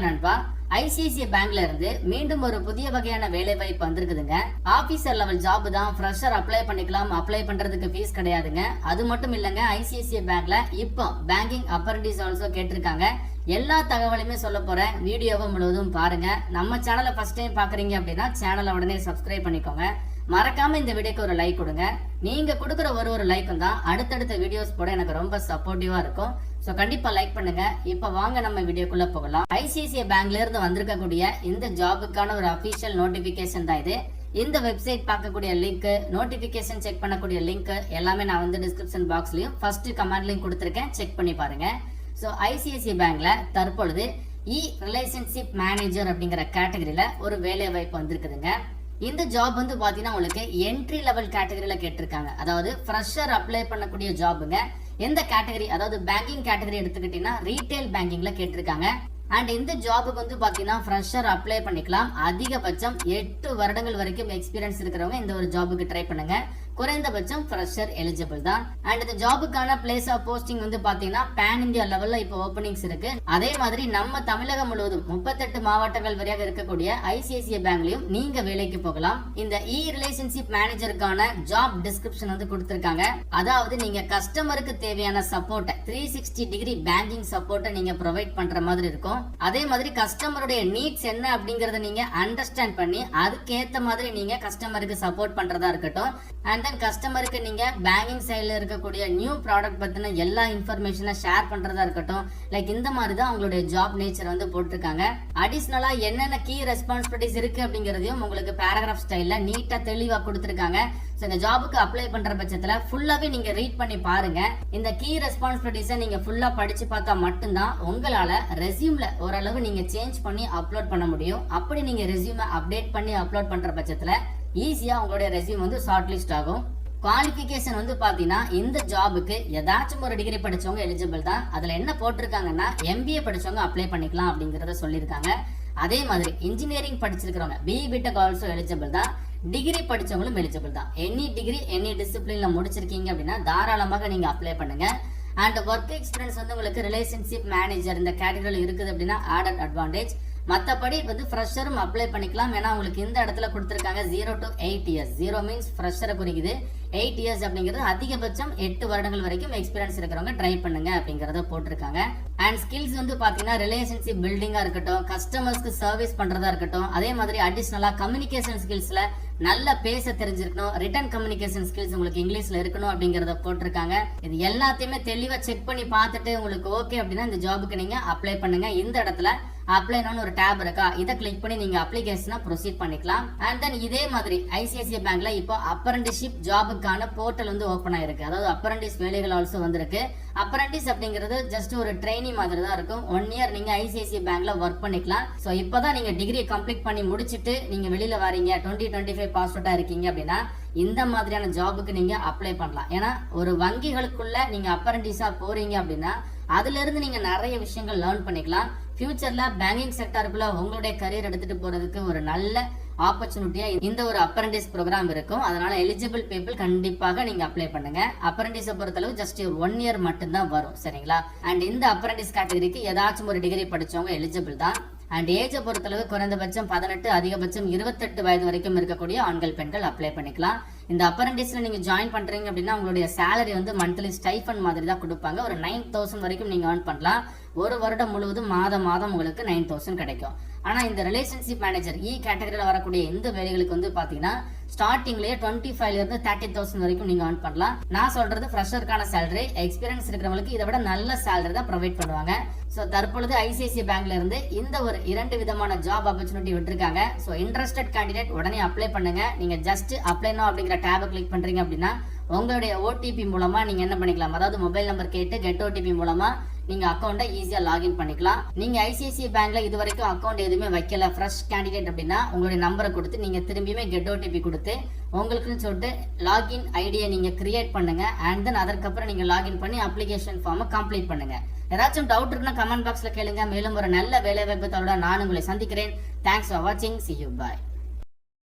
Hi நண்பா? ICICI பேங்க்ல இருந்து மீண்டும் ஒரு புதிய வகையான வேலை வாய்ப்பு வந்திருக்குதுங்க. ஆபீசர் லெவல் ஜாப் தான் ஃப்ரெஷர் அப்ளை பண்ணிக்கலாம். அப்ளை பண்றதுக்கு ஃபீஸ் கிடையாதுங்க. அது மட்டும் இல்லைங்க ஐசிஐசிஐ பேங்க்ல இப்போ பேங்கிங் அப்பரண்டிஸ் ஆல்சோ கேட்டிருக்காங்க. எல்லா தகவலையுமே சொல்ல போகிறேன் வீடியோவை முழுவதும் பாருங்கள் நம்ம சேனலை ஃபர்ஸ்ட் டைம் பார்க்குறீங்க அப்படின்னா சேனலை உடனே சப்ஸ்கிரைப் பண்ணிக்கோங்க. மறக்காமல் இந்த வீடியோக்கு ஒரு லைக் கொடுங்க. நீங்கள் கொடுக்குற ஒரு ஒரு லைக்கும் தான் அடுத்தடுத்த வீடியோஸ் போட எனக்கு ரொம்ப சப்போர்ட்டிவாக இருக்கும். ஸோ கண்டிப்பாக லைக் பண்ணுங்க. இப்போ வாங்க நம்ம வீடியோக்குள்ளே போகலாம். ஐசிஐசிஐ பேங்க்லேருந்து வந்திருக்கக்கூடிய இந்த ஜாபுக்கான ஒரு அஃபீஷியல் நோட்டிஃபிகேஷன் தான் இது. இந்த வெப்சைட் பார்க்கக்கூடிய லிங்க் நோட்டிபிகேஷன் செக் பண்ணக்கூடிய லிங்க் எல்லாமே நான் வந்து டிஸ்கிரிப்ஷன் பாக்ஸ்லயும் ஃபர்ஸ்ட் கமெண்ட்லையும் கொடுத்துருக்கேன். செக் பண்ணி பாருங்க. ஸோ ஐசிஐசிஐ பேங்க்ல தற்பொழுது இ ரிலேஷன்ஷிப் மேனேஜர் அப்படிங்கிற கேட்டகரியில ஒரு வேலை வாய்ப்பு வந்திருக்குதுங்க. இந்த ஜாப் வந்து பாத்தீங்கன்னா உங்களுக்கு என்ட்ரி லெவல் கேட்டகரியில கேட்டிருக்காங்க. அதாவது ஃப்ரெஷர் அப்ளை பண்ணக்கூடிய ஜாபுங்க எந்த கேட்டகரி அதாவது பேங்கிங் கேட்டகரி எடுத்துக்கிட்டீங்கன்னா ரீட்டைல் பேங்கிங்ல கேட்டிருக்காங்க. அண்ட் இந்த ஜாபுக்கு வந்து பாத்தீங்கன்னா ஃப்ரெஷர் அப்ளை பண்ணிக்கலாம். அதிகபட்சம் எட்டு வருடங்கள் வரைக்கும் எக்ஸ்பீரியன்ஸ் இருக்கிறவங்க இந்த ஒரு ஜாபுக்கு ட்ரை பண்ணுங்க. குறைந்தபட்சம் ஃப்ரெஷர் எலிஜிபிள் தான். அண்ட் இந்த ஜாபுக்கான பிளேஸ் ஆஃப் போஸ்டிங் வந்து பாத்தீங்கன்னா பேன் இந்தியா லெவல்ல இப்போ ஓப்பனிங்ஸ் இருக்கு. அதே மாதிரி நம்ம தமிழகம் முழுவதும் முப்பத்தெட்டு மாவட்டங்கள் வரையாக இருக்கக்கூடிய ஐசிஐசிஐ பேங்க்லயும் நீங்க வேலைக்கு போகலாம். இந்த இ ரிலேஷன்ஷிப் மேனேஜருக்கான ஜாப் டிஸ்கிரிப்ஷன் வந்து கொடுத்திருக்காங்க. அதாவது நீங்க கஸ்டமருக்கு தேவையான சப்போர்ட்டை த்ரீ சிக்ஸ்டி டிகிரி பேங்கிங் சப்போர்ட்டை நீங்க ப்ரொவைட் பண்ற மாதிரி இருக்கும். அதே மாதிரி கஸ்டமருடைய நீட்ஸ் என்ன அப்படிங்கறத நீங்க அண்டர்ஸ்டாண்ட் பண்ணி அதுக்கேத்த மாதிரி நீங்க கஸ்டமருக்கு சப்போர்ட் பண்றதா இருக்கட்டும். அண்ட் தென் கஸ்டமருக்கு நீங்க பேங்கிங் சைடில் இருக்கக்கூடிய நியூ ப்ராடக்ட் பத்தின எல்லா இன்ஃபர்மேஷனை ஷேர் பண்றதா இருக்கட்டும் லைக் இந்த மாதிரி தான் அவங்களுடைய ஜாப் நேச்சர் வந்து போட்டிருக்காங்க. அடிஷ்னலா என்னென்ன கீ ரெஸ்பான்சிபிலிட்டிஸ் இருக்கு அப்படிங்கறதையும் உங்களுக்கு பேராகிராஃப் ஸ்டைலில் நீட்டா தெளிவா கொடுத்திருக்காங்க. ஸோ இந்த ஜாபுக்கு அப்ளை பண்ற பட்சத்துல ஃபுல்லாவே நீங்க ரீட் பண்ணி பாருங்க. இந்த கீ ரெஸ்பான்சிபிலிட்டிஸை நீங்க ஃபுல்லா படிச்சு பார்த்தா மட்டும்தான் உங்களால ரெசியூம்ல ஓரளவு நீங்க சேஞ்ச் பண்ணி அப்லோட் பண்ண முடியும். அப்படி நீங்க ரெசியூமை அப்டேட் பண்ணி அப்லோட் பண்ற பட்சத்துல ஈஸியாக உங்களுடைய ரெசியூம் வந்து ஷார்ட் லிஸ்ட் ஆகும். குவாலிஃபிகேஷன் வந்து பார்த்தீங்கன்னா இந்த ஜாபுக்கு ஏதாச்சும் ஒரு டிகிரி படித்தவங்க எலிஜிபிள் தான். அதில் என்ன போட்டிருக்காங்கன்னா எம்பிஏ படிச்சவங்க அப்ளை பண்ணிக்கலாம் அப்படிங்கிறத சொல்லியிருக்காங்க. அதே மாதிரி இன்ஜினியரிங் படிச்சிருக்கிறவங்க பிஇ பிடெக் ஆல்சோ எலிஜிபிள் தான். டிகிரி படிச்சவங்களும் எலிஜிபிள் தான். எனி டிகிரி எனி டிசிப்ளினில் முடிச்சிருக்கீங்க அப்படின்னா தாராளமாக நீங்கள் அப்ளை பண்ணுங்க. அண்ட் ஒர்க் எக்ஸ்பீரியன்ஸ் வந்து உங்களுக்கு ரிலேஷன்ஷிப் மேனேஜர் இந்த கேட்டகரியில் இருக்குது அப்படின்னா ஆடட் அட்வான்டேஜ் மற்றபடி வந்து ஃப்ரெஷரும் அப்ளை பண்ணிக்கலாம். ஏன்னா உங்களுக்கு இந்த இடத்துல கொடுத்துருக்காங்க zero to eight years zero means ஃப்ரெஷரை குறிக்குது. எயிட் இயர்ஸ் அப்படிங்கிறது அதிகபட்சம் எட்டு வருடங்கள் வரைக்கும் எக்ஸ்பீரியன்ஸ் இருக்கிறவங்க ட்ரை பண்ணுங்க அப்படிங்கிறத போட்டிருக்காங்க. அண்ட் ஸ்கில்ஸ் வந்து பார்த்தீங்கன்னா ரிலேஷன்ஷிப் பில்டிங்காக இருக்கட்டும் கஸ்டமர்ஸ்க்கு சர்வீஸ் பண்ணுறதா இருக்கட்டும் அதே மாதிரி அடிஷ்னலாக கம்யூனிகேஷன் ஸ்கில்ஸில் நல்லா பேச தெரிஞ்சிருக்கணும் ரிட்டன் கம்யூனிகேஷன் ஸ்கில்ஸ் உங்களுக்கு இங்கிலீஷில் இருக்கணும் அப்படிங்கிறத போட்டிருக்காங்க. இது எல்லாத்தையுமே தெளிவாக செக் பண்ணி பார்த்துட்டு உங்களுக்கு ஓகே அப்படின்னா இந்த ஜாபுக்கு நீங்கள் அப்ளை பண்ணுங்கள் இந்த இடத்துல அப்ளைனு ஒரு டேப் இருக்கா? இதை கிளிக் பண்ணி நீங்க அப்ளிகேஷனை ப்ரொசீட் பண்ணிக்கலாம். அண்ட் தென் இதே மாதிரி ஐசிஐசிஐ பேங்க்ல இப்போ அப்ரண்டிஷிப் ஜாபுக்கான போர்ட்டல் வந்து ஓப்பன் ஆயிருக்கு. அதாவது அப்ரண்டிஸ் வேலைகள் ஆல்சோ வந்திருக்கு. அப்ரண்டிஸ் அப்படிங்கிறது ஜஸ்ட் ஒரு ட்ரைனிங் மாதிரி தான் இருக்கும். ஒன் இயர் நீங்க ஐசிஐசிஐ பேங்க்ல ஒர்க் பண்ணிக்கலாம். ஸோ இப்போதான் நீங்க டிகிரி கம்ப்ளீட் பண்ணி முடிச்சுட்டு நீங்க வெளியில வரீங்க. டுவெண்ட்டி டுவெண்ட்டி ஃபைவ் பாஸ் அவுட்டா இருக்கீங்க அப்படின்னா இந்த மாதிரியான ஜாபுக்கு நீங்க அப்ளை பண்ணலாம். ஏன்னா ஒரு வங்கிகளுக்குள்ள நீங்க அப்ரண்டிஸா போறீங்க அப்படின்னா அதுல இருந்து நீங்க நிறைய விஷயங்கள் லேர்ன் பண்ணிக்கலாம். ஃபியூச்சர்ல பேங்கிங் செக்டருக்குள்ள உங்களுடைய கரியர் எடுத்துட்டு போறதுக்கு ஒரு நல்ல ஆப்பர்ச்சுனிட்டியா இந்த ஒரு அப்ரண்டிஸ் ப்ரோக்ராம் இருக்கும். அதனால எலிஜிபிள் பீப்புள் கண்டிப்பாக நீங்க அப்ளை பண்ணுங்க. அப்ரண்டிஸை பொறுத்தளவு ஜஸ்ட் ஒன் இயர் மட்டும்தான் வரும் சரிங்களா? அண்ட் இந்த அப்ரண்டிஸ் கேட்டகரிக்கு ஏதாச்சும் ஒரு டிகிரி படிச்சவங்க எலிஜிபிள் தான். அண்ட் ஏஜை பொறுத்தளவு குறைந்தபட்சம் பதினெட்டு அதிகபட்சம் இருபத்தெட்டு வயது வரைக்கும் இருக்கக்கூடிய ஆண்கள் பெண்கள் அப்ளை பண்ணிக்கலாம். இந்த அப்பரண்டிஸ்ல நீங்க ஜாயின் பண்றீங்க அப்படின்னா உங்களுடைய சேலரி வந்து மந்த்லி ஸ்டைஃபன் மாதிரி தான் கொடுப்பாங்க. ஒரு நைன் தௌசண்ட் வரைக்கும் நீங்க ஏர்ன் பண்ணலாம். ஒரு வருடம் முழுவதும் மாதம் மாதம் உங்களுக்கு நைன் தௌசண்ட் கிடைக்கும். ஆனா இந்த ரிலேஷன்ஷிப் மேனேஜர் இ கேட்டகரியில் வரக்கூடிய இந்த வேலைகளுக்கு வந்து பாத்தீங்கன்னா ஸ்டார்டிங்லயே டுவெண்ட்டி ஃபைவ்ல இருந்து தேர்ட்டி தௌசண்ட் வரைக்கும் நீங்க ஏர்ன் பண்ணலாம். நான் சொல்றது ஃப்ரெஷருக்கான சேலரி எக்ஸ்பீரியன்ஸ் இருக்கிறவங்களுக்கு இதை விட நல்ல சேலரி தான் ப்ரொவைட் பண்ணுவாங்க. ஸோ தற்பொழுது ஐசிஐசிஐ பேங்க்ல இருந்து இந்த ஒரு இரண்டு விதமான ஜாப் ஆப்பர்ச்சுனிட்டி விட்டுருக்காங்க. ஸோ இன்ட்ரெஸ்டட் கேண்டிடேட் உடனே அப்ளை பண்ணுங்க. நீங்க ஜஸ்ட் அப்ளை நோ அப்படிங்கிற டேபை கிளிக் பண்றீங்க அப்படின்னா உங்களுடைய ஓடிபி மூலமா நீங்க என்ன பண்ணிக்கலாம்? அதாவது மொபைல் நம்பர் கேட்டு கெட் ஓடிபி மூலமா நீங்க அக்கௌண்ட்டை ஈஸியா லாகின் பண்ணிக்கலாம். நீங்க ஐசிஐசிஐ பேங்க்ல இது வரைக்கும் அக்கௌண்ட் எதுவுமே வைக்கல. ஃப்ரெஷ் கேண்டிடேட் அப்படின்னா உங்களுடைய நம்பரை கொடுத்து நீங்க திரும்பியுமே கெட் ஓடிபி கொடுத்து உங்களுக்குன்னு சொல்லிட்டு லாகின் ஐடியை நீங்கள் கிரியேட் பண்ணுங்க. அண்ட் தென் அதற்கப்புறம் நீங்கள் லாகின் பண்ணி அப்ளிகேஷன் ஃபார்மை கம்ப்ளீட் பண்ணுங்கள் ஏதாச்சும் டவுட் இருக்குன்னா கமெண்ட் பாக்ஸில் கேளுங்க. மேலும் ஒரு நல்ல வேலை வாய்ப்பு நான் உங்களை சந்திக்கிறேன். தேங்க்ஸ் ஃபார் வாட்சிங் சி யூ பாய்